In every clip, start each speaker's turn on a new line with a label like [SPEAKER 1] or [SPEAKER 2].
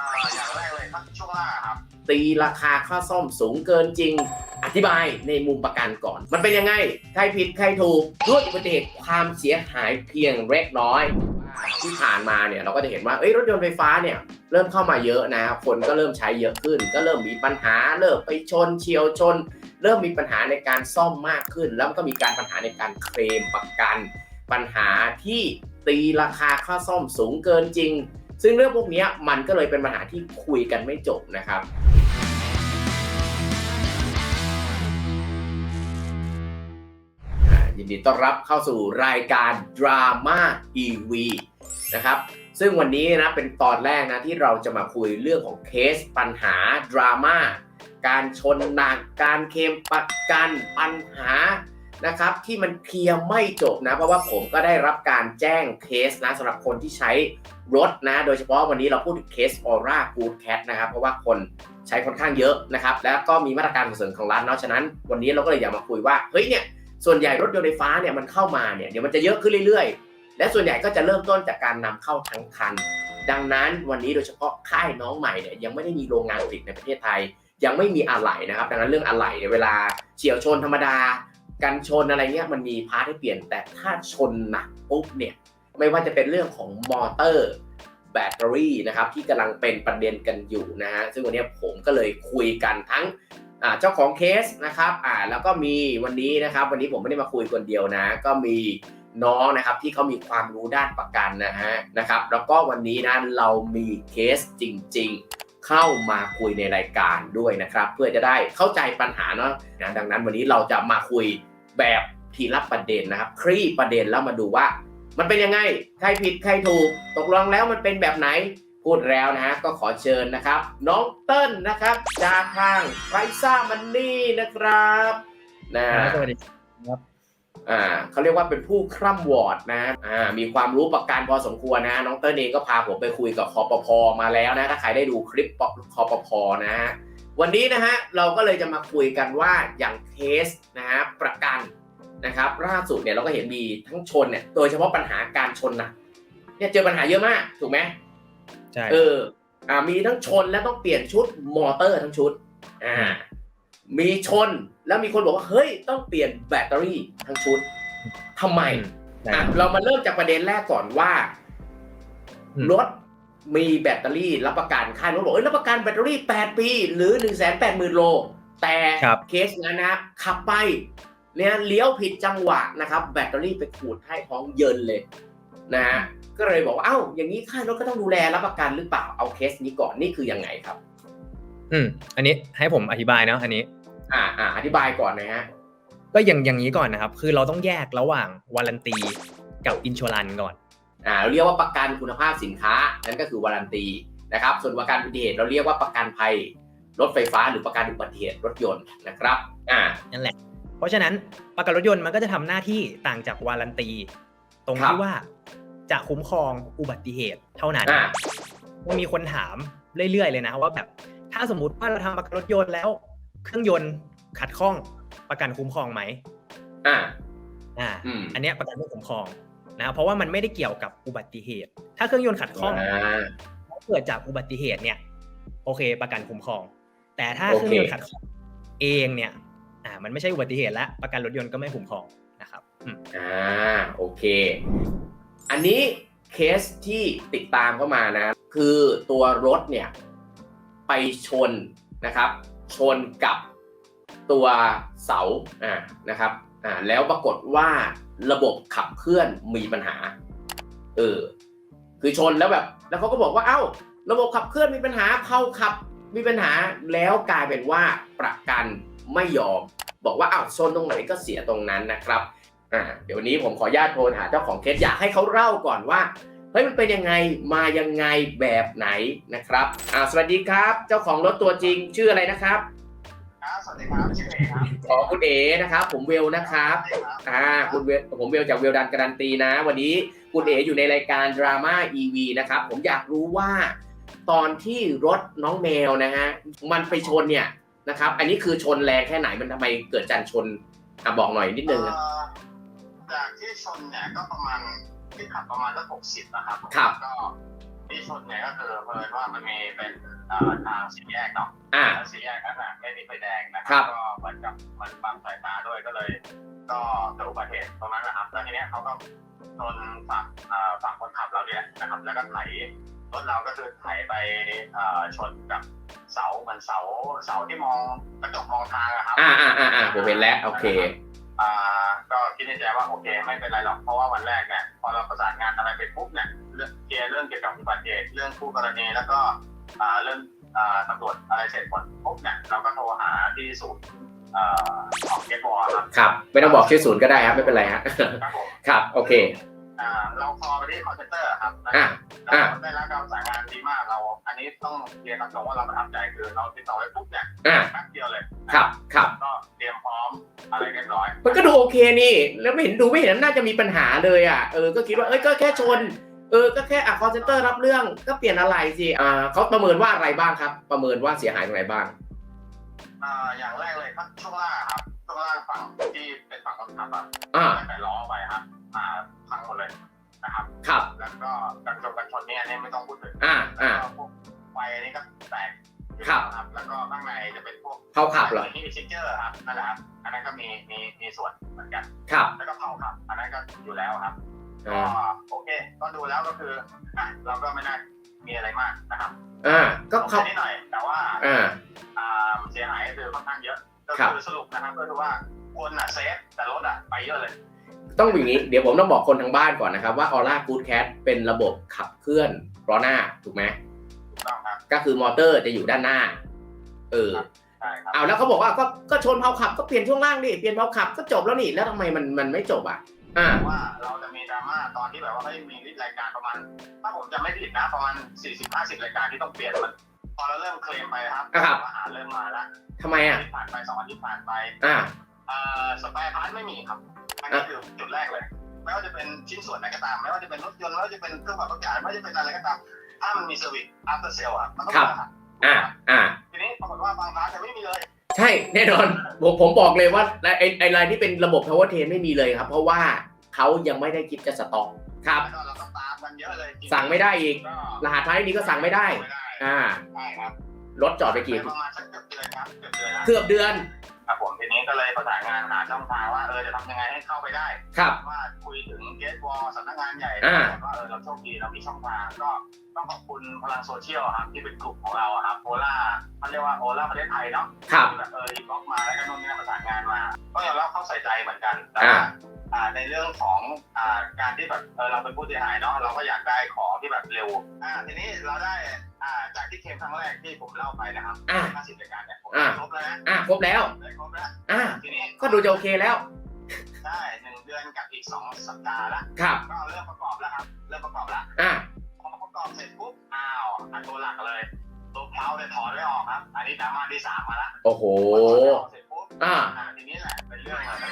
[SPEAKER 1] อ่าอย่างแรกเลยครับช่วงล่างครับ
[SPEAKER 2] ตีราคาค่าซ่อมสูงเกินจริง อธิบายในมุมประกันก่อน มันเป็นยังไง ใครผิดใครถูกด้วยอุบัติเหตุความเสียหายเพียงเล็กน้อย ที่ผ่านมาเนี่ยเราก็จะเห็นว่าเอ้ยรถยนต์ไฟฟ้าเนี่ยเริ่มเข้ามาเยอะนะ คนก็เริ่มใช้เยอะขึ้น ก็เริ่มมีปัญหาเริ่มไปชนเฉียวชน เริ่มมีปัญหาในการซ่อมมากขึ้น แล้วก็มีการปัญหาในการเคลมประกัน ปัญหาที่ตีราคาค่าซ่อมสูงเกินจริง ซึ่งเรื่องพวกนี้มันก็เลยเป็นปัญหาที่คุยกันไม่จบนะครับยินดีต้อนรับเข้าสู่รายการ Drama EV นะครับซึ่งวันนี้นะเป็นตอนแรกนะที่เราจะมาคุยเรื่องของเคสปัญหาดราม่าการชนหนักการเคมประกันปัญหา นะครับที่มันเคลียร์ไม่จบนะ เพราะว่าผมก็ได้รับการแจ้งเคสนะสำหรับคนที่ใช้รถนะ โดยเฉพาะวันนี้เราพูดถึงเคส Aura Good Cat นะครับ เพราะว่าคนใช้ค่อนข้างเยอะนะครับ แล้วก็มีมาตรการส่งเสริมของรัฐเนาะฉะนั้น วันนี้เราก็เลยอยากมาคุยว่าเฮ้ยเนี่ยส่วนใหญ่รถยนต์ไฟฟ้าเนี่ยมันเข้ามาเนี่ยเดี๋ยวมันจะเยอะขึ้นเรื่อยๆ และส่วนใหญ่ก็จะเริ่มต้นจากการนำเข้าทั้งคัน ดังนั้นวันนี้โดยเฉพาะค่ายน้องใหม่เนี่ยยังไม่ได้มีโรงงานผลิตในประเทศไทย ยังไม่มีอะไหล่นะครับ ดังนั้นเรื่องอะไหล่เนี่ยเวลาเฉียวชนธรรมดา กันชนอะไรเงี้ยมันมีพาร์ทให้เปลี่ยนแต่ถ้าชนหนักปุ๊บเนี่ยไม่ว่าจะเป็นเรื่องของมอเตอร์แบตเตอรี่นะครับที่กำลังเป็นประเด็นกันอยู่นะฮะซึ่งวันนี้ผมก็เลยคุยกันทั้งเจ้าของเคสนะครับอ่าแล้วก็มีวันนี้นะครับ วันนี้ผมไม่ได้มาคุยคนเดียวนะ ก็มีน้องนะครับที่เขามีความรู้ด้านประกันนะฮะนะครับ แล้วก็วันนี้นะเรามีเคสจริง เข้ามาคุยในรายการด้วยนะครับ เพื่อจะได้เข้าใจปัญหาเนาะนะดังนั้นวันนี้เราจะมาคุยแบบทีละประเด็นนะครับ คลี่ประเด็นแล้วมาดูว่า มันเป็นยังไงใครผิดใครถูก ตกลงแล้วมันเป็นแบบไหนพูดแล้วนะฮะก็ขอเชิญนะครับ น้องเติ้ลนะครับจากทางไรซ่ามันนี่นะครับนะ
[SPEAKER 3] สวัสดีครับ
[SPEAKER 2] อ่าเขาเรียกว่าเป็นผู้คร่ำวอร์ดนะอ่ามีความรู้ประกันพอสมควรนะน้องเติ้ลเองก็พาผมไปคุยกับคอปพมาแล้วนะถ้าใครได้ดูคลิปคอปพนะฮะวันนี้นะฮะเราก็เลยจะมาคุยกันว่าอย่างเคสนะฮะประกันนะครับล่าสุดเนี่ยเราก็เห็นมีทั้งชนเนี่ยโดยเฉพาะปัญหาการชนนะเนี่ยเจอปัญหาเยอะมากถูกไหม
[SPEAKER 3] ใช่
[SPEAKER 2] เอออ่ามีทั้งชนและต้องเปลี่ยนชุดมอเตอร์ทั้งชุดอ่า มีชนแล้วมีคนบอกว่าเฮ้ยต้องเปลี่ยนแบตเตอรี่ทั้งชุดทำไม
[SPEAKER 3] ใช่
[SPEAKER 2] อะเรามาเริ่มจากประเด็นแรกก่อนว่า
[SPEAKER 3] อืม
[SPEAKER 2] รถมีแบตเตอรี่รับประกันค่ายรถบอกเอ้ยรับประกันแบตเตอรี่ 8 ปี หรือ 1 8 0 0 0 0 โล แต่
[SPEAKER 3] ครับ
[SPEAKER 2] เคสนั้นนะขับไปเนี่ยเลี้ยวผิดจังหวะนะครับ แบตเตอรี่ไปขูดให้ท้องเยินเลยนะฮะก็เลยบอกว่าเอ้าอย่างนี้ค่ายรถก็ต้องดูแลรับประกันหรือเปล่าเอาเคสนี้ก่อนนี่คือยังไงครับ
[SPEAKER 3] อืมอันนี้ให้ผมอธิบายเนาะอันนี้
[SPEAKER 2] อ่าอ่าอธิบายก่อนนะฮะ
[SPEAKER 3] ก็อย่างอย่างนี้ก่อนนะครับ คือเราต้องแยกระหว่างวารันตีกับอินช r รันก่อน
[SPEAKER 2] อ่าเราเรียกว่าประกันคุณภาพสินค้านั่นก็คือวารันตีนะครับ ส่วนประกันอุบัติเหตุเราเรียกว่าประกันภัยรถไฟฟ้าหรือประกันอุบัติเหตุรถยนต์นะครับอ่า
[SPEAKER 3] นั่นแหละ เพราะฉะนั้นประกันรถยนต์มันก็จะทำหน้าที่ต่างจากวารันตี ตรง
[SPEAKER 2] ครับ
[SPEAKER 3] ที่ว่าจะคุ้มครองอุบัติเหตุเท่านั้น
[SPEAKER 2] อ่า
[SPEAKER 3] มันมีคนถามเรื่อยๆเลยนะว่าแบบถ้าสมมติว่าเราทำประกันรถยนต์แล้ว เครื่องยนต์ขัดข้องประกันคุ้มครองไหม
[SPEAKER 2] อ่า
[SPEAKER 3] อ่า
[SPEAKER 2] อืม
[SPEAKER 3] อันเนี้ยประกันไม่คุ้มครองนะเพราะว่ามันไม่ได้เกี่ยวกับอุบัติเหตุ ถ้าเครื่องยนต์ขัดข้อง
[SPEAKER 2] อ่า
[SPEAKER 3] เกิดจากอุบัติเหตุเนี่ย โอเค ประกันคุ้มครอง แต่ถ้า
[SPEAKER 2] โอ
[SPEAKER 3] เค
[SPEAKER 2] เค
[SPEAKER 3] รื่องยนต์ขัดข้องเองเนี่ย อ่า มันไม่ใช่อุบัติเหตุแล้วประกันรถยนต์ก็ไม่คุ้มครองนะครับอืม
[SPEAKER 2] อ่าโอเค อันนี้เคสที่ติดตามเข้ามานะ คือตัวรถเนี่ย ไปชนนะครับ ชนกับตัวเสาอ่านะครับอ่าแล้วปรากฏว่าระบบขับเคลื่อนมีปัญหา เออ คือชนแล้วแบบ แล้วเขาก็บอกว่าเอ้า ระบบขับเคลื่อนมีปัญหาเขาขับมีปัญหาแล้วกลายเป็นว่าประกันไม่ยอม บอกว่าอ้าวชนตรงไหนก็เสียตรงนั้นนะครับอ่าเดี๋ยววันนี้ผมขออนุญาตโทรหาเจ้าของเคสอยากให้เขาเล่าก่อนว่า เฮ้ยมันเป็นยังไงมายังไงแบบไหนนะครับอ่าสวัสดีครับ เจ้าของรถตัวจริงชื่ออะไรนะครับ
[SPEAKER 1] ครับสวัสดีครับชื่อเอครับ
[SPEAKER 2] ขอคุณเอนะครับ ผมเวลนะครับ
[SPEAKER 1] ใช่ครับ
[SPEAKER 2] อ่าคุณเวลผมเวลจากเวลดันการันตีนะ วันนี้คุณเออยู่ในรายการดราม่า EV นะครับ ผมอยากรู้ว่า ตอนที่รถน้องแมวนะฮะมันไปชนเนี่ยนะครับ อันนี้คือชนแรงแค่ไหนมันทำไมเกิดการชนอะบอกหน่อยนิดนึงนะ
[SPEAKER 1] เอ่อจากที่ชนเนี่ยก็ประมาณ ที่ขับประมาณสักหกสิบนะครับ
[SPEAKER 2] ครับ
[SPEAKER 1] ก็ทีที่ชนเนี่ยก็คือเพิ่นว่ามันมีเป็นเอ่อทางสี่แยกเนาะ
[SPEAKER 2] อ่า
[SPEAKER 1] แล้วสี่แยกนั้นน่ะไม่มีไฟแดงนะค
[SPEAKER 2] ครั
[SPEAKER 1] รับก็เหมือนกับมันบังสายตาด้วยก็เลย ก็เกิดอุบัติเหตุตรงนั้นแหละครับ แล้วทีเนี้ยเขาก็ชนฝั่งเอ่อฝั่งคนขับเราเนี่ยนะครับ แล้วก็ไถรถเราก็คือไถไปเอ่อชนกับเสาเหมือนเสาเสาที่มองกระจกมองทางอะครับ
[SPEAKER 2] อ่าอ่าอ่าอ่าผมเห็นแล้ว โอเค
[SPEAKER 1] อ่าก็คิดในใจว่าโอเคไม่เป็นไรหรอกเพราะว่าวันแรกเนี่ย ปปุ๊บเนี่ยเรื่องเคลียร์เรื่องเกี่ยวกับอุบัติเหตุเรื่องคู่กรณีแล้วก็อ่าเรื่องอ่าตำรวจอะไรเสร็จหมดปุ๊บเนี่ยเราก็โทรหาที่ศูนย์อ่าของเกตบอลครับ
[SPEAKER 2] ครับ ไม่ต้องบอกชื่อศูนย์ก็ได้ครับไม่เป็นไรฮะ
[SPEAKER 1] ครับผม
[SPEAKER 2] ครับโอเค
[SPEAKER 1] อ่าเราพอไปที่คอนเซนเตอร์ครับ
[SPEAKER 2] อะ
[SPEAKER 1] เราได้รับการประสานงานดีมากเรา อันนี้ต้องเรียนตรงๆว่าเราประทับใจคือเราติดต่อไปปุ๊บเนี่ย
[SPEAKER 2] อ่า
[SPEAKER 1] แป๊บเดียวเลย
[SPEAKER 2] ครับครับ
[SPEAKER 1] ก็เตรียมพร้อม อะไรเรียบร้อย
[SPEAKER 2] มันก็ดูโอเคนี่ แล้วไม่เห็นดูไม่เห็นน่าจะมีปัญหาเลยอะ เออ ก็คิดว่า เอ้ย ก็แค่ชน เออ ก็แค่อะคอเซนเตอร์รับเรื่อง ก็เปลี่ยนอะไรสิ อ่าเขาประเมินว่าอะไรบ้างครับ ประเมินว่าเสียหายตรงไหนบ้าง
[SPEAKER 1] อ่า อย่างแรกเลยครับช่วงล่างครับ ช่วงล่างฝั่งที่เป็นฝั่งคนขับอะ
[SPEAKER 2] อ่า
[SPEAKER 1] ตั้งแต่ล้อไป มือนกัน
[SPEAKER 2] ครับ
[SPEAKER 1] แล้วก็เผาขับอันนั้นก็อยู่แล้วครับก็
[SPEAKER 2] อ่า
[SPEAKER 1] โอเค ก็ดูแล้วก็คืออะเราก็ไม่น่ามีอะไรมากนะครับ
[SPEAKER 2] อ่าก็เขา
[SPEAKER 1] นิดหน่อย แต่ว่า
[SPEAKER 2] อ่า
[SPEAKER 1] อ่าเสียหายก็คือค่อนข้างเยอะก็
[SPEAKER 2] ครับ
[SPEAKER 1] คือสรุปนะครับก็คือว่าคนอะเซฟแต่รถอะไปเยอะเลย
[SPEAKER 2] ต้องอย่างนี้เดี๋ยวผมต้องบอกคนทางบ้านก่อนนะครับว่า Aura Good Cat เป็นระบบขับเคลื่อนล้อหน้าถูกไหม
[SPEAKER 1] ถูกต้องครับ
[SPEAKER 2] ก็คือมอเตอร์จะอยู่ด้านหน้าเออ
[SPEAKER 1] ใช่ครับ
[SPEAKER 2] เอาแล้วเขาบอกว่าก็ก็ชนเผาขับก็เปลี่ยนช่วงล่างดิเปลี่ยนเผาขับก็จบแล้วนี่แล้วทำไมมันมันไม่จบอะอ่า
[SPEAKER 1] แต่ว่าเราจะมีดราม่าตอนที่แบบว่าไม่มีรายการประมาณถ้าผมจำไม่ผิดนะประมาณ40-50รายการที่ต้องเปลี่ยนมันพอเราเริ่มเคลมไปครับ
[SPEAKER 2] ครับ
[SPEAKER 1] ปัญหาเริ่มมาแล้ว
[SPEAKER 2] ทำไมอะ
[SPEAKER 1] ที่ผ่านไปสองอาทิตย์ผ่านไป
[SPEAKER 2] อ่า
[SPEAKER 1] เอ่อสเปรย์พาร์ทไม่มีครับอันนี้คือจุดแรกเลยไม่ว่าจะเป็นชิ้นส่วนไหนก็ตามไม่ว่าจะเป็นรถยนต์ไม่ว่าจะเป็นเครื่องปรับอากาศไม่ว่าจะเป็นอะไรก็ตามถ้ามันมีเซอร์วิสอัพเตอร์เซลอะมันต้อง
[SPEAKER 2] ครับ
[SPEAKER 1] มาครับ
[SPEAKER 2] อ่าอ่า
[SPEAKER 1] ทีนี้ปรากฏว่าบางพาร์ทจะไม่มีเลย
[SPEAKER 2] ใช่แน่นอนผมผมบอกเลยว่าไอ้ไอ้รายที่เป็นระบบ power train ไม่มีเลยครับ เพราะว่าเขายังไม่ได้คิดจะสต็อกครับ
[SPEAKER 1] แล้วก็เราก็ตามกันเยอะเลย
[SPEAKER 2] สั่งไม่ได้อีก
[SPEAKER 1] ก็
[SPEAKER 2] รหัสท้ายนี้ก็สั่งไม่ได้
[SPEAKER 1] ไม่ได้
[SPEAKER 2] อ่า
[SPEAKER 1] ใช่ครับ
[SPEAKER 2] รถจอดไปกี่
[SPEAKER 1] ประมาณสักเกือบเดือนครับเกือบเดือนแล้ว
[SPEAKER 2] เกือบเดือน
[SPEAKER 1] ครับผมทีนี้ก็เลยประสานงานหาช่องทางว่าเออจะทำยังไงให้เข้าไปได้
[SPEAKER 2] ครับ
[SPEAKER 1] ว่าคุยถึงเกตวอลสำนักงานใหญ่
[SPEAKER 2] อ่า
[SPEAKER 1] ว่าเออเราโชคดีเรามีช่องทางก็ต้องขอบคุณพลังโซเชียลครับที่เป็นกลุ่มของเราอะครับโอล่าเขาเรียกว่าโอล่าประเทศไทยเนาะ
[SPEAKER 2] ครับ
[SPEAKER 1] ที่แบบเออรีบล็อกมาแล้วก็นู่นนี่นั่นประสานงานมาก็ยอมรับเขาใส่ใจเหมือนกันแต่
[SPEAKER 2] อ่า
[SPEAKER 1] ว่า อ่าในเรื่องของอ่าการที่แบบเออเราเป็นผู้เสียหายเนาะเราก็อยากได้ของที่แบบเร็วอ่าทีนี้เราได้ อ่าจากที่เคลมครั้งแรกที่ผมเล่าไปนะครับ
[SPEAKER 2] อ่า
[SPEAKER 1] 50รายการเนี่ยผม
[SPEAKER 2] อ่า
[SPEAKER 1] ครบแล้วนะ
[SPEAKER 2] อ่าครบแล้ว
[SPEAKER 1] ได้ครบแล้ว
[SPEAKER 2] อ่า
[SPEAKER 1] ทีนี้
[SPEAKER 2] ก็ดูจะโอเคแล้ว
[SPEAKER 1] ได้หนึ่งเดือนกับอีกสองสัปดาห์ละ
[SPEAKER 2] ครับ
[SPEAKER 1] ก็เริ่มประกอบแล้วครับเริ่มประกอบแล้ว
[SPEAKER 2] อ่า
[SPEAKER 1] พอประกอบเสร็จปุ๊บอ้าวอันตัวหลักเลยตัวเพลาเนี่ยถอดไม่ออกครับ อันนี้ดราม่าที่สามมาละ
[SPEAKER 2] โอ้โห
[SPEAKER 1] พอถอดไม่ออกเสร็จปุ๊บ
[SPEAKER 2] อ่า
[SPEAKER 1] อ่าทีนี้แหละเป็นเรื่องอะไร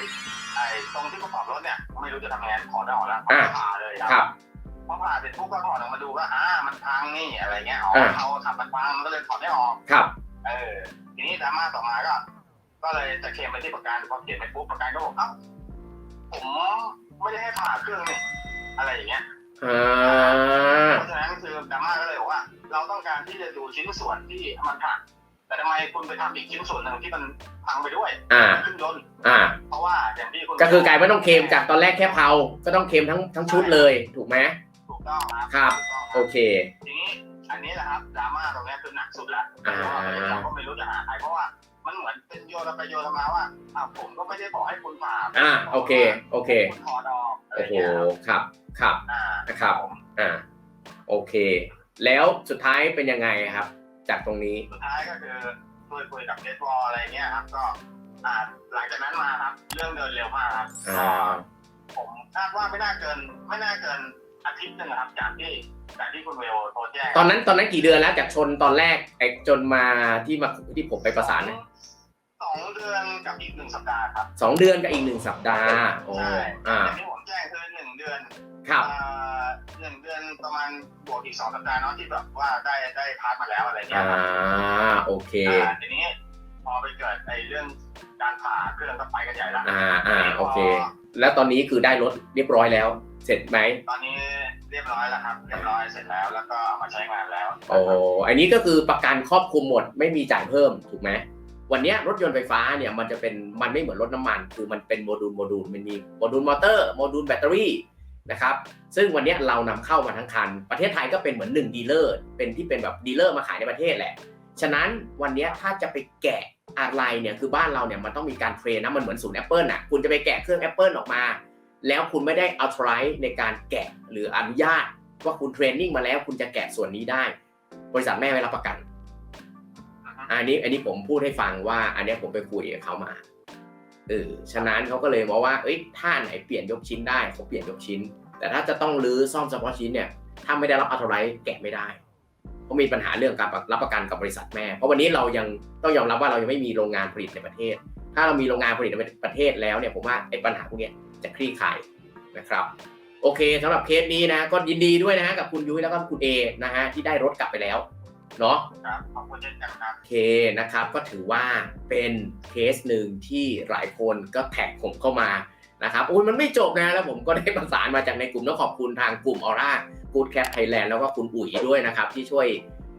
[SPEAKER 1] ไอ้ตรงที่ประกอบรถเนี่ยไม่รู้จะทำยังไงถอดได้ออกแล้ว
[SPEAKER 2] อ่า
[SPEAKER 1] ผ่าเลย
[SPEAKER 2] ครับ
[SPEAKER 1] พ อผ่าเสร็จปุ๊บก็ถอดออกมาดูว่าอ่ามันพังนี่อะไรเงี้ยอ๋อ
[SPEAKER 2] อ่า
[SPEAKER 1] เขาขับมันพังมันก็เลยถอดไม่ออก
[SPEAKER 2] ครับ
[SPEAKER 1] เออ ทีนี้ดราม่าต่อมาก็ ก็เลยจะเคลมไปที่ประกันพอเขียนไปปุ๊บประกันก็บอกเอ้าผมไม่ได้ให้ผ่าเครื่องนี่อะไรอย่างเงี้ย
[SPEAKER 2] อ่า
[SPEAKER 1] เพราะฉะนั้นคือดราม่าก็เลยบอกว่า เราต้องการที่จะดูชิ้นส่วนที่มันพังแต่ทำไมคุณไปทำอีกชิ้นส่วนหนึ่งที่มันพังไปด้วย
[SPEAKER 2] อ่า
[SPEAKER 1] เครื่องยนต์
[SPEAKER 2] อ่า
[SPEAKER 1] เพราะว่าอย่างที่คุณ
[SPEAKER 2] ก็คือกลายไม่ต้องเคลมจากตอนแรกแค่เผาก็ต้องเคลมทั้งทั้งชุดเลยถูกไหม
[SPEAKER 1] ถูกต้องครับ
[SPEAKER 2] ครับ
[SPEAKER 1] ถูกต้อง
[SPEAKER 2] โอเค
[SPEAKER 1] ทีนี้อันนี้แหละครับดราม่าตรงเนี้ยคือหนักสุดแล้ว
[SPEAKER 2] อ่า
[SPEAKER 1] เพราะว่าเราก็ไม่รู้จะหาใครเพราะว่ามันเหมือนเป็นโยนไปโยนมาว่าอ้าวผมก็ไม่ได้บอกให้คุณผ่า
[SPEAKER 2] อ่าโอเค โอเค
[SPEAKER 1] คุณถอดออกอะไร
[SPEAKER 2] โอ้โห
[SPEAKER 1] เงี้ยครับ
[SPEAKER 2] ครับ ครับ
[SPEAKER 1] อ่า
[SPEAKER 2] นะครับอ่า โอเค แล้วสุดท้ายเป็นยังไงครับ จากตรงนี้
[SPEAKER 1] สุดท้ายก็คือคุยคุยกับเดดบอลอะไรเงี้ยครับก็อ่าหลังจากนั้นมาครับเรื่องเดินเร็วมากครับ
[SPEAKER 2] อ่า
[SPEAKER 1] ผมคาดว่าไม่น่าเกินไม่น่าเกิน อาทิตย์หนึงอะครับจากที่จากที่คุณเวลโทรแจ้ง
[SPEAKER 2] ตอนนั้นตอนนั้นกี่เดือนแล้วจากชนตอนแรกไอ้จนมาที่มาที่ผมไปประสานเนี่ย
[SPEAKER 1] สองเดือนกับอีกหนึ่งสัปดาห์ครับ
[SPEAKER 2] สองเดือนกับอีกหนึ่งสัปดาห์โอ้
[SPEAKER 1] ใช่
[SPEAKER 2] อ่า
[SPEAKER 1] อย่างที่ผมแจ้งคือหนึ่งเดือน
[SPEAKER 2] ครับ
[SPEAKER 1] อ่าหนึ่งเดือนประมาณบวกอีกสองสัปดาห์เนาะที่แบบว่าได้ได้พาร์ทมาแล้วอะไรเงี้
[SPEAKER 2] อ่า
[SPEAKER 1] ยครับ
[SPEAKER 2] โอเค
[SPEAKER 1] อ่าทีนี้พอไปเกิดไอ้เรื่องการผ่าเครื่องก็ไปกันใหญ่ละ
[SPEAKER 2] อ่าอ่าโอเค แล้วตอนนี้คือได้รถเรียบร้อยแล้ว เสร็จไหม
[SPEAKER 1] ตอนนี้เรียบร้อยแล้วครับ เรียบร้อยเสร็จแล้วแล้วก็เอามาใช้งานแล้ว
[SPEAKER 2] โอ้อันนี้ก็คือประกันครอบคลุมหมดไม่มีจ่ายเพิ่มถูกไหมวันเนี้ยรถยนต์ไฟฟ้าเนี่ยมันจะเป็นมันไม่เหมือนรถน้ำมัน คือมันเป็นโมดูลโมดูลมันมีโมดูลมอเตอร์โมดูลแบตเตอรี่นะครับซึ่งวันเนี้ยเรานำเข้ามาทั้งคัน ประเทศไทยก็เป็นเหมือนหนึ่งดีลเลอร์เป็นที่เป็นแบบดีลเลอร์มาขายในประเทศแหละ ฉะนั้นวันเนี้ยถ้าจะไปแกะอะไรเนี่ยคือบ้านเราเนี่ยมันต้องมีการเทรนนะมันเหมือนศูนย์ Apple น่ะคุณจะไปแกะเครื่อง Apple ออกมา แล้วคุณไม่ได้เอาทรในการแกะหรืออนุญาต ว่าคุณเทรนนิ่งมาแล้วคุณจะแกะส่วนนี้ได้ บริษัทแม่ไม่รับประกัน อันนี้อันนี้ผมพูดให้ฟังว่า อันเนี้ยผมไปคุยกับเขามาเออฉะนั้นเขาก็เลยบอกว่าเอ้ยถ้าไหนเปลี่ยนยกชิ้นได้เขาเปลี่ยนยกชิ้น แต่ถ้าจะต้องรื้อซ่อมเฉพาะชิ้นเนี่ยถ้าไม่ได้รับอัตไรแกะไม่ได้เพราะมีปัญหาเรื่องการรับประกันกับบริษัทแม่ เพราะวันนี้เรายังต้องยอมรับว่าเรายังไม่มีโรงงานผลิตในประเทศ ถ้าเรามีโรงงานผลิตในประเทศแล้วเนี่ยผมว่าไอ้ปัญหาพวกเนี้ย จะคลี่คลายนะครับโอเคสำหรับเคสนี้นะก็ยินดีด้วยนะฮะกับคุณยุ้ยแล้วก็คุณเอนะฮะที่ได้รถกลับไปแล้วเนาะ
[SPEAKER 1] ครับขอบคุณเช่นกันครับ
[SPEAKER 2] โอเคนะครับก็ถือว่าเป็นเคสหนึ่งที่หลายคนก็แท็กผมเข้ามานะครับโอ้ยมันไม่จบนะแล้วผมก็ได้ประสานมาจากในกลุ่มต้องขอบคุณทางกลุ่มออร่ากูดแคปไทยแลนด์แล้วก็คุณอุ๋ยด้วยนะครับ ที่ช่วย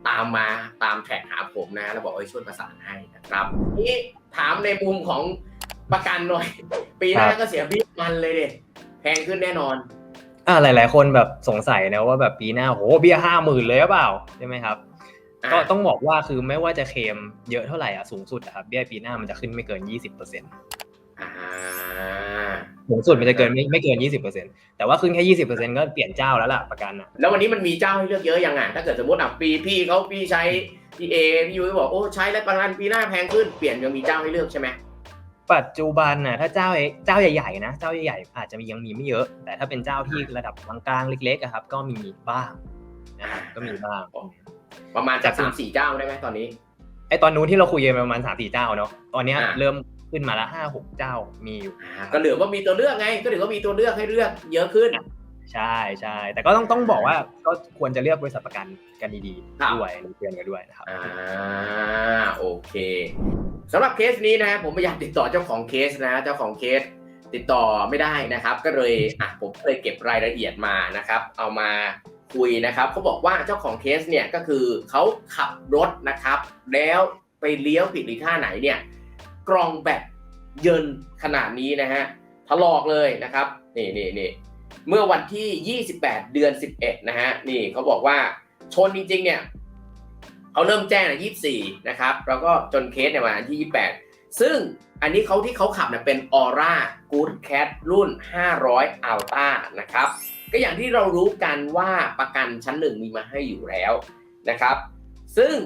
[SPEAKER 2] ตามมาตามแท็กหาผมนะ แล้วบอกว่าช่วยประสานให้นะครับนี่ถามในมุมของ ประกันหน่อย ปีหน้าก็เสียพี่มันเลยเด็แพงขึ้นแน่นอน
[SPEAKER 3] อ่าหลาย ๆ คนแบบสงสัยนะว่าแบบปีหน้าโหเบี้ยห้าหมื่นเลยหรือเปล่าใช่ไหมครับ
[SPEAKER 2] อะ
[SPEAKER 3] ก็ต้องบอกว่าคือไม่ว่าจะเคลมเยอะเท่าไหร่อะสูงสุดอะครับเบี้ยปีหน้ามันจะขึ้นไม่เกิน20%
[SPEAKER 2] อ่า
[SPEAKER 3] สูงสุดมันจะเกินไม่ไม่เกิน20%แต่ว่าขึ้นแค่20%ก็เปลี่ยนเจ้าแล้วล่ะประกันอะ
[SPEAKER 2] แล้ววันนี้มันมีเจ้าให้เลือกเยอะยังอะถ้าเกิดสมมติอะปีพี่เขาพี่ใช้พี่เอพี่ยุ้ยบอกโอ้ใช้แล้วประกันปีหน้าแพงขึ้นเปลี่ยนยังมีเจ้าให้เลือกใช่ไหม
[SPEAKER 3] ปัจจุบันน่ะถ้าเจ้าเจ้าใหญ่ๆนะเจ้าใหญ่ๆอาจจะมียังมีไม่เยอะ แต่ถ้าเป็นเจ้าที่ระดับกลางๆเล็กๆอะครับ ก็มีบ้างนะครับก็มีบ้าง
[SPEAKER 2] ประมาณจากสามสี่เจ้าได้ไหมตอนนี้
[SPEAKER 3] ไอตอนนู้นที่เราคุยกันประมาณสามสี่เจ้าเนาะตอนเนี้ย
[SPEAKER 2] อ่า
[SPEAKER 3] เริ่มขึ้นมาละห้าหกเจ้ามีอยู่
[SPEAKER 2] อ่าก็เหลือว่ามีตัวเลือกไง ก็ถือว่ามีตัวเลือกให้เลือกเยอะขึ้น
[SPEAKER 3] ใช่ใช่แต่ก็ต้องต้องบอกว่าก็ควรจะเลือกบริษัทประกันกันดี
[SPEAKER 2] ครับ
[SPEAKER 3] ๆด้วยเตือนกันด้วยนะครับ
[SPEAKER 2] อ่าโอเคสำหรับเคสนี้นะผมพยายามติดต่อเจ้าของเคสนะเจ้าของเคสติดต่อไม่ได้นะครับ ก็เลยอะผมเลยเก็บรายละเอียดมานะครับ เอามาคุยนะครับเขาบอกว่าเจ้าของเคสเนี่ยก็คือเขาขับรถนะครับ แล้วไปเลี้ยวผิดหรือท่าไหนเนี่ยกรองแบตเยินขนาดนี้นะฮะถลอกเลยนะครับนี่นี่นี่ เมื่อวันที่ 28 เดือน 11 นะฮะ นี่เขาบอกว่าชนจริงๆ เนี่ยเขาเริ่มแจ้งใน24 นะครับ แล้วก็จนเคสเนี่ยมาที่ 28 ซึ่งอันนี้เขาที่เขาขับเนี่ยเป็น Aura Good Cat รุ่น 500 Alta นะครับ ก็อย่างที่เรารู้กันว่าประกันชั้นหนึ่งมีมาให้อยู่แล้วนะครับ ซึ่ง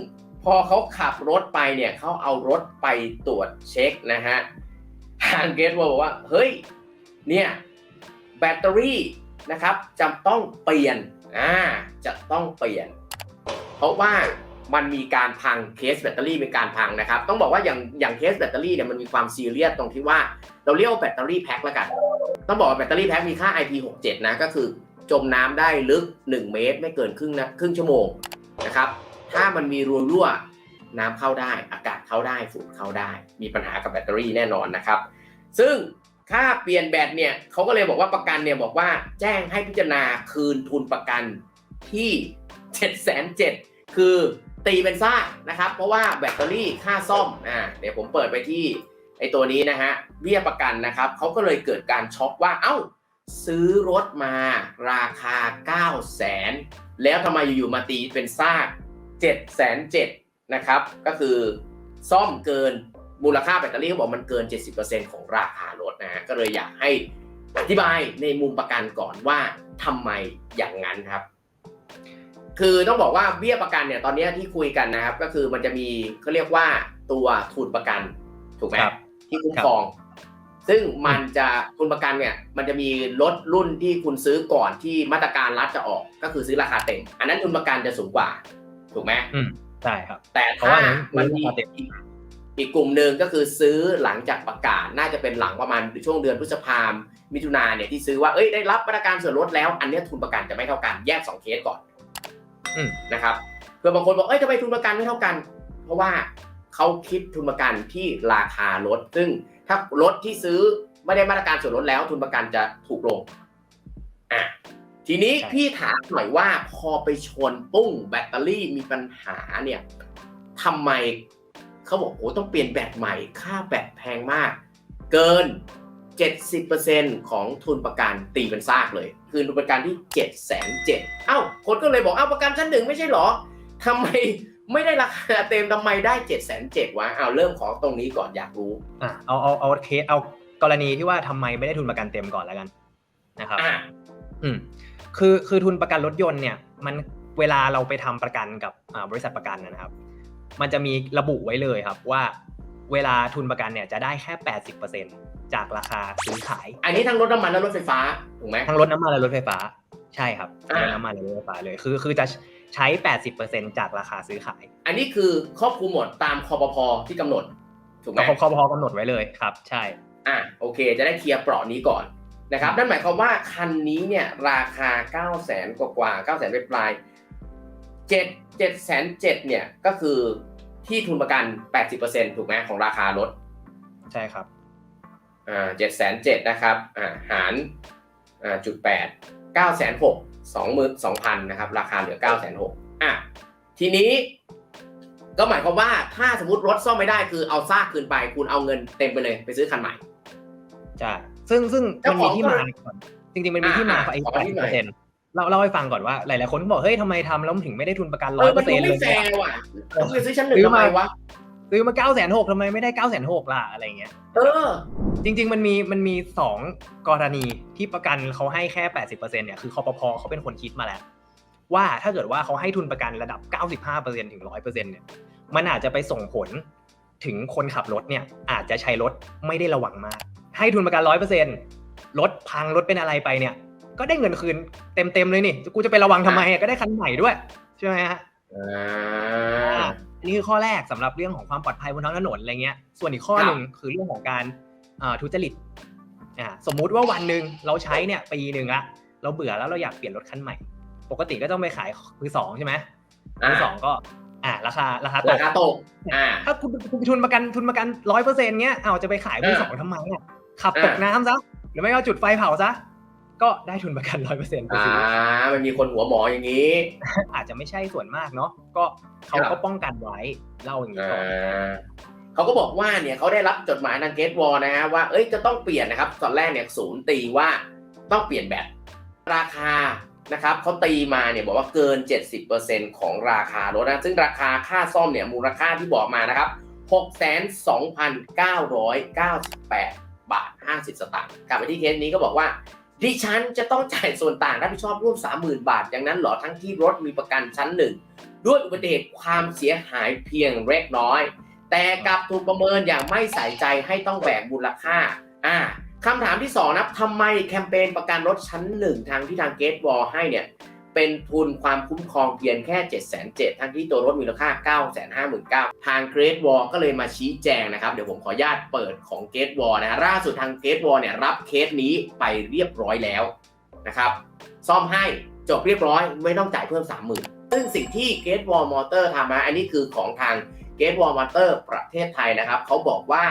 [SPEAKER 2] พอเขาขับรถไปเนี่ยเขาเอารถไปตรวจเช็คนะฮะทางเกตบอกว่า เฮ้ย เนี่ย แบตเตอรี่นะครับจะต้องเปลี่ยนอ่าจะต้องเปลี่ยน เพราะว่ามันมีการพังเคสแบตเตอรี่มีการพังนะครับ ต้องบอกว่าอย่างอย่างเคสแบตเตอรี่เนี่ยมันมีความซีเรียสตรงที่ว่าเราเรียกว่าแบตเตอรี่แพ็คล้วกัน ต้องบอกว่าแบตเตอรี่แพ็คมีค่า IP67 นะก็คือจมน้ำได้ลึก 1 เมตร ไม่เกินครึ่งนะครึ่งชั่วโมงนะครับถ้ามันมีรั่วรั่วน้ำเข้าได้ อากาศเข้าได้ฝุ่นเข้าได้ มีปัญหากับแบตเตอรี่แน่นอนนะครับ ซึ่ง ค่าเปลี่ยนแบตเนี่ยเขาก็เลยบอกว่าประกันเนี่ยบอกว่าแจ้งให้พิจารณาคืนทุนประกันที่7 7 0 0 0คือตีเป็นซากนะครับ เพราะว่าแบตเตอรี่ค่าซ่อมอ่าเดี๋ยวผมเปิดไปที่ไอตัวนี้นะฮะเบี้ยประกันนะครับเขาก็เลยเกิดการช็อกว่าเอ้า ซื้อรถมาราคา 9 0 0แสนแล้วทำไมอยู่ๆมาตีเป็นซาก7 7 0 0นะครับ ก็คือซ่อมเกิน มูลค่าแบตเตอรี่เขาบอกมันเกิน 70%ของราคารถนะฮะก็เลยอยากให้อธิบายในมุมประกันก่อนว่าทำไมอย่างนั้นครับ คือต้องบอกว่าเบี้ยประกันเนี่ยตอนนี้ที่คุยกันนะครับ ก็คือมันจะมีเขาเรียกว่าตัวทุนประกันถูกไหม
[SPEAKER 3] ครับ
[SPEAKER 2] ที่คุ้มครอง ซึ่งมันจะทุนประกันเนี่ย มันจะมีรถรุ่นที่คุณซื้อก่อนที่มาตรการรัฐจะออก ก็คือซื้อราคาเต็ม อันนั้นทุนประกันจะสูงกว่า ถูกไหม
[SPEAKER 3] อืมใช่ครับ
[SPEAKER 2] แต่
[SPEAKER 3] เพราะ
[SPEAKER 2] ถ้า
[SPEAKER 3] ว่านั้น
[SPEAKER 2] มันมี
[SPEAKER 3] ราคาเต็ม
[SPEAKER 2] อีกอีกกลุ่มหนึ่งก็คือซื้อหลังจากประกาศน่าจะเป็นหลังประมาณช่วงเดือนพฤษภาคมมิถุนาเนี่ยที่ซื้อว่าเอ้ยได้รับมาตรการส่วนลดแล้ว อันเนี้ยทุนประกันจะไม่เท่ากันแยกสองเคสก่อน
[SPEAKER 3] อืม
[SPEAKER 2] นะครับเพื่อบางคนบอกเอ้ยทำไมทุนประกันไม่เท่ากัน เพราะว่าเขาคิดทุนประกันที่ราคารถซึ่งถ้ารถที่ซื้อไม่ได้มาตรการส่วนลดแล้ว ทุนประกันจะถูกลงอะทีนี้
[SPEAKER 3] ใช่
[SPEAKER 2] พี่ถามหน่อยว่าพอไปชนปุ้งแบตเตอรี่มีปัญหาเนี่ยทำไม เขาบอกโอ้ต้องเปลี่ยนแบตใหม่ ค่าแบตแพงมาก เกิน 70%ของทุนประกันตีเป็นซากเลย คือทุนประกันที่ 7 7 0 0 0เอ้า คนก็เลยบอกเอ้าประกันชั้นหนึ่งไม่ใช่เหรอทำไมไม่ได้ราคาเต็มทำไมได้ 7 7 0 0 0วะเอาเริ่มของตรงนี้ก่อนอยากรู้
[SPEAKER 3] อะเอาเอาเอาเคสเอากรณีที่ว่าทำไมไม่ได้ทุนประกันเต็มก่อนแล้วกันนะครับ
[SPEAKER 2] อ่า
[SPEAKER 3] อืมคือคือทุนประกันรถยนต์เนี่ยมันเวลาเราไปทำประกันกับอ่าบริษัทประกันนะครับ มันจะมีระบุไว้เลยครับว่าเวลาทุนประกันเนี่ยจะได้แค่ 80%จากราคาซื้อขาย
[SPEAKER 2] อันนี้ทั้งรถน้ำมันและรถไฟฟ้าถูกไหม
[SPEAKER 3] ทั้งรถน้ำมันและรถไฟฟ้า ใช่ครับ
[SPEAKER 2] อ่า
[SPEAKER 3] รถน้ำมันและรถไฟฟ้าเลยคือคือจะใช้ 80%จากราคาซื้อขาย
[SPEAKER 2] อันนี้คือครอบคลุมหมดตามคอปพที่กำหนดถูกไหม
[SPEAKER 3] ก็คอพอกำหนดไว้เลยครับ ใช่
[SPEAKER 2] อะโอเค จะได้เคลียร์เปราะนี้ก่อนนะครับนั่นหมายความว่าคันนี้เนี่ยราคา 9 0 0 0 0 0กว่ากว่า9 0 0 0 0 0ปลาย 7 7 7 0 0เนี่ยก็คือที่ทุนประกัน80%ถูกไหมของราคารถ
[SPEAKER 3] ใช่ครับ
[SPEAKER 2] อ่า7 0 0 0นะครับอ่าหารอ่าจุด8 9 6 0 0 2หมื่น2,000นะครับราคาเหลือ9 6 0 0 0อะทีนี้ก็หมายความว่าถ้าสมมติรถซ่อมไม่ได้คือเอาซากคืนไป คุณเอาเงินเต็มไปเลยไปซื้อคันใหม่
[SPEAKER 3] ใช่ซึ่งซึ่ง
[SPEAKER 2] เจ้า
[SPEAKER 3] มัน
[SPEAKER 2] ของ
[SPEAKER 3] มีที่
[SPEAKER 2] ก็
[SPEAKER 3] มาก่อนจริงๆมันมีที่มา
[SPEAKER 2] อ่า
[SPEAKER 3] ของไอ้
[SPEAKER 2] ขอ
[SPEAKER 3] แปด
[SPEAKER 2] ที่
[SPEAKER 3] สิบ
[SPEAKER 2] หน่
[SPEAKER 3] เป
[SPEAKER 2] อ
[SPEAKER 3] อยร์เซ็นต์ เล่าเล่าให้ฟังก่อนว่าหลายๆคนก็บอกเฮ้ยทำไมทำแล้วถึงไม่ได้ทุนประกัน
[SPEAKER 2] เอ
[SPEAKER 3] ร้อ
[SPEAKER 2] อย
[SPEAKER 3] เป
[SPEAKER 2] มั
[SPEAKER 3] อนร์เซ็
[SPEAKER 2] ดู
[SPEAKER 3] นต์เล
[SPEAKER 2] ไม่
[SPEAKER 3] ย
[SPEAKER 2] แฟร์ว่ะต้องไปซื้อชั้นหนึ่ง
[SPEAKER 3] ซื้อ
[SPEAKER 2] ทำ
[SPEAKER 3] มา
[SPEAKER 2] ไมวะ
[SPEAKER 3] ซื้อมาเก้าแสนหกทำไมไม่ได้เก้าแสนหกล่ะอะไรเงี้ย
[SPEAKER 2] เออ
[SPEAKER 3] จริง ๆ มันมีมันมีสองกรณีที่ประกันเขาให้แค่แปดสิบเปอร์เซ็นต์เนี่ยคือคอปพเขาเป็นคนคิดมาแล้ว ว่าถ้าเกิดว่าเขาให้ทุนประกันระดับเก้าสิบห้าเปอร์เซ็นถึงร้อยเปอร์เซ็นต์เนี่ยมันอาจจะไปส่งผลถึงคนขับรถเนี่ยอาจจะใช้รถไม่ได้ระวังมาก ให้ทุนประกันร้อยเปอร์เซ็นต์รถพังรถเป็นอะไรไปเนี่ย ก็ได้เงินคืนเต็มๆเลยนี่กูจะไประวังทำไมอะก็ได้คันใหม่ด้วยใช่ไหมฮะ
[SPEAKER 2] อ่า
[SPEAKER 3] อันนี้คือข้อแรกสำหรับเรื่องของความปลอดภัยบนท้องถนนอะไรเงี้ย ส่วนอีกข้อ
[SPEAKER 2] ครับ
[SPEAKER 3] หนึ่งคือเรื่องของการอ่าทุจริตอ่าสมมุติว่าวันหนึ่งเราใช้เนี่ยปีหนึ่งละเราเบื่อแล้วเราอยากเปลี่ยนรถคันใหม่ ปกติก็ต้องไปขายมือสองใช่ไหมมือสองก็ อ่าราคาราคาต
[SPEAKER 2] รากคาตกอ่า
[SPEAKER 3] ถ้าคุณคุณทุนประกันทุนประกันร้อยเปอร์เซ็นต์เงี้ยเอาจะไปขายมือสองทำไมอะขับตก
[SPEAKER 2] อ่า
[SPEAKER 3] น้ำซะหรือไม่ก็จุดไฟเผาซะ ก็ได้ทุนประกันร้อยเปอร์เซ็นต์ไป
[SPEAKER 2] อ่า
[SPEAKER 3] ซื้อ
[SPEAKER 2] มันมีคนหัวหมออย่างนี้
[SPEAKER 3] อาจจะไม่ใช่ส่วนมากเนาะก็เขา
[SPEAKER 2] ครั
[SPEAKER 3] ก็
[SPEAKER 2] บ
[SPEAKER 3] ป้องกันไว้เล่าอย่างนี้
[SPEAKER 2] อ่
[SPEAKER 3] ก่อนา
[SPEAKER 2] เขาก็บอกว่าเนี่ยเขาได้รับจดหมายทางเกตวอลนะฮะว่าเอ้ยจะต้องเปลี่ยนนะครับตอนแรกเนี่ยศูนย์ตีว่าต้องเปลี่ยนแบตราคานะครับเขาตีมาเนี่ยบอกว่าเกิน 70%ของราคารถนะซึ่งราคาค่าซ่อมเนี่ยมูลค่าที่บอกมานะครับ62,998 บาท 50 สตางค์กลับไปที่เคสนี้ก็บอกว่า ดิฉันจะต้องจ่ายส่วนต่างรับผิดชอบร่วม 30,000 บาท อย่างนั้นเหรอทั้งที่รถมีประกันชั้นหนึ่งด้วยอุบัติเหตุความเสียหายเพียงเล็กน้อย แต่กลับถูกประเมินอย่างไม่ใส่ใจให้ต้องแบกมูลค่าอ่าคำถามที่สองนะทำไมแคมเปญประกันรถชั้นหนึ่งทางที่ทางเกตบอลให้เนี่ย เป็นทุนความคุ้มครองเพียงแค่ 7 7 0 0 0ทั้งที่ตัวรถมีมูลค่า 9 5 9 0 0 0 ทางเกรดวอลก็เลยมาชี้แจงนะครับ เดี๋ยวผมขออนุญาตเปิดของเกตวอลนะฮะล่าสุดทางเกตวอลเนี่ยรับเคสนี้ไปเรียบร้อยแล้วนะครับ ซ่อมให้จบเรียบร้อยไม่ต้องจ่ายเพิ่ม 30,000 ซึ่งสิ่งที่เกตวอลมอเตอร์ทำนะอันนี้คือของทางเกตวอลมอเตอร์ประเทศไทยนะครับ เขาบอกว่า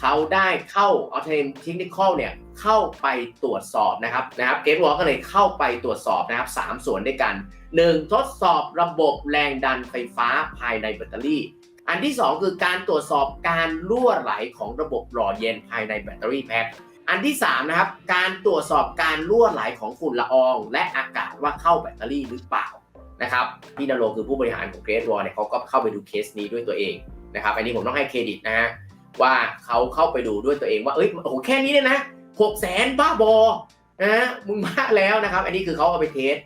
[SPEAKER 2] เขาได้เข้าเอาเทมเทคนิคเนี่ย เข้าไปตรวจสอบนะครับนะครับเกตวอลก็เลยเข้าไปตรวจสอบนะครับสามส่วนด้วยกัน 1. ทดสอบระบบแรงดันไฟฟ้าภายในแบตเตอรี่ อันที่ 2 คือการตรวจสอบการรั่วไหลของระบบหล่อเย็นภายในแบตเตอรี่แพ็คอันที่3นะครับการตรวจสอบการรั่วไหลของฝุ่นละออง และอากาศว่าเข้าแบตเตอรี่หรือเปล่านะครับพี่นโรงคือผู้บริหารของเกรดวอลเนี่ยเขาก็เข้าไปดูเคสนี้ด้วยตัวเองนะครับอันนี้ผมต้องให้เครดิตนะฮะว่าเขาเข้าไปดูด้วยตัวเองว่าเอ้ยโอ้โหแค่นี้เนี่ยนะ หกแสนบ้าบอนะมึงบ้าแล้วนะครับ อันนี้คือเขาเอาไปเทส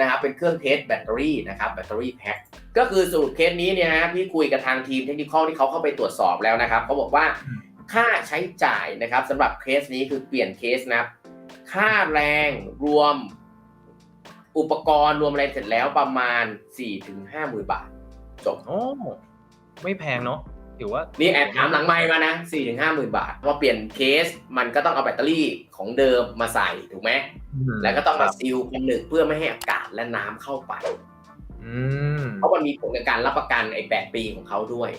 [SPEAKER 2] นะครับเป็นเครื่องเทสแบตเตอรี่นะครับแบตเตอรี่แพ็คก็คือสรุปเคสนี้เนี่ยฮะพี่คุยกับทางทีมเทคนิคอที่เขาเข้าไปตรวจสอบแล้วนะครับเขาบอกว่าค่าใช้จ่ายนะครับสำหรับเคสนี้คือเปลี่ยนเคสนะค่าแรงรวมอุปกรณ์รวมอะไรเสร็จแล้วประมาณ4-5หมื่นบาทจบ
[SPEAKER 3] โอ้ไม่แพงเนาะ ถือว่า
[SPEAKER 2] นี่แอบถามหลังไมค์มานะ4-5หมื่นบาทพอเปลี่ยนเคสมันก็ต้องเอาแบตเตอรี่ของเดิมมาใส่ถูกไหมแล้วก็ต้องมาซีลผนึกเพื่อไม่ให้อากาศและน้ำเข้าไป
[SPEAKER 3] อืม
[SPEAKER 2] เพราะมันมีผลในการรับประกันไอ้แปดปีของเขาด้วย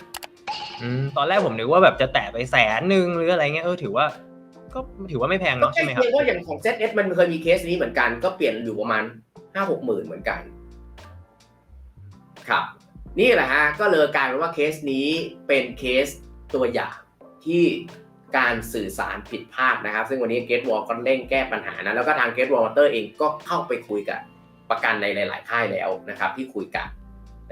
[SPEAKER 3] อืมตอนแรกผมนึกว่าแบบจะแตะไปแสนหนึ่งหรืออะไรเงี้ยเออถือว่า ก็ถือว่าไม่แพง
[SPEAKER 2] ก็
[SPEAKER 3] เนาะ
[SPEAKER 2] ใกล้
[SPEAKER 3] ใช่ไหมครับ
[SPEAKER 2] เคียงว่าอย่างของ ZS มันเคยมีเคสนี้เหมือนกันก็เปลี่ยนอยู่ประมาณห้าหกหมื่นเหมือนกัน ครับ นี่แหละฮะก็เลยกลายเป็นว่าเคสนี้เป็นเคสตัวอย่างที่การสื่อสารผิดพลาดนะครับ ซึ่งวันนี้เกตวอลก็เร่งแก้ปัญหานะ แล้วก็ทางเกตวอลเตอร์เองก็เข้าไปคุยกับประกันในหลาย ๆ ค่ายแล้วนะครับ ที่คุยกัน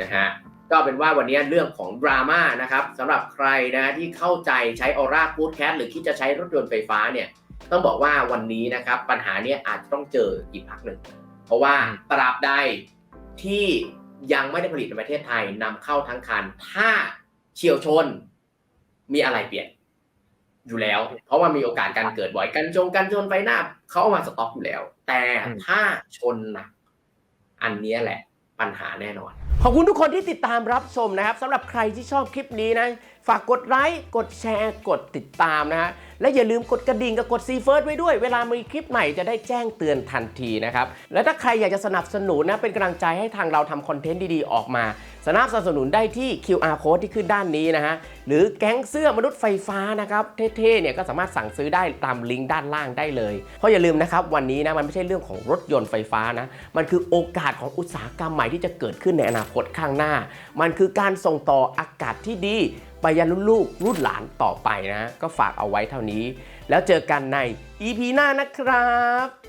[SPEAKER 2] นะฮะก็เป็นว่าวันนี้เรื่องของดราม่านะครับสำหรับใครนะที่เข้าใจใช้ออร่าพูดแคสหรือคิดจะใช้รถยนต์ไฟฟ้าเนี่ยต้องบอกว่าวันนี้นะครับปัญหาเนี้อาจจะต้องเจออีกพักหนึ่ง เพราะว่า
[SPEAKER 3] อืม
[SPEAKER 2] ตราบใดที่ ยังไม่ได้ผลิตในประเทศไทยนำเข้าทั้งคัน ถ้าเฉียวชน มีอะไรเปลี่ยน อยู่แล้ว เพราะว่ามีโอกาสการเกิดบ่อยกันจงกันชนไฟหน้าเขาเอามาสต็อกอยู่แล้ว แต่ถ้าชนหนักอันเนี้ยแหละปัญหาแน่นอน
[SPEAKER 4] ขอบคุณทุกคนที่ติดตามรับชมนะครับสำหรับใครที่ชอบคลิปนี้นะ ฝากกดไลค์ กดแชร์ กดติดตามนะฮะ และอย่าลืมกดกระดิ่งกับกดซีเฟิร์สไว้ด้วย เวลามีคลิปใหม่จะได้แจ้งเตือนทันทีนะครับ และถ้าใครอยากจะสนับสนุนนะ เป็นกำลังใจให้ทางเราทำคอนเทนต์ดีๆ ออกมา สนับสนุนได้ที่ QR code ที่ขึ้นด้านนี้นะฮะ หรือแก๊งเสื้อมนุษย์ไฟฟ้านะครับเท่ๆเนี่ยก็สามารถสั่งซื้อได้ตามลิงก์ด้านล่างได้เลย เพราะอย่าลืมนะครับวันนี้นะมันไม่ใช่เรื่องของรถยนต์ไฟฟ้านะ มันคือโอกาสของอุตสาหกรรมใหม่ที่จะเกิดขึ้นในอนาคตข้างหน้า มันคือการส่งต่ออากาศที่ดี ไปยันรุ่นลูกรุ่นหลานต่อไปนะ ก็ฝากเอาไว้เท่านี้ แล้วเจอกันใน EP หน้านะครับ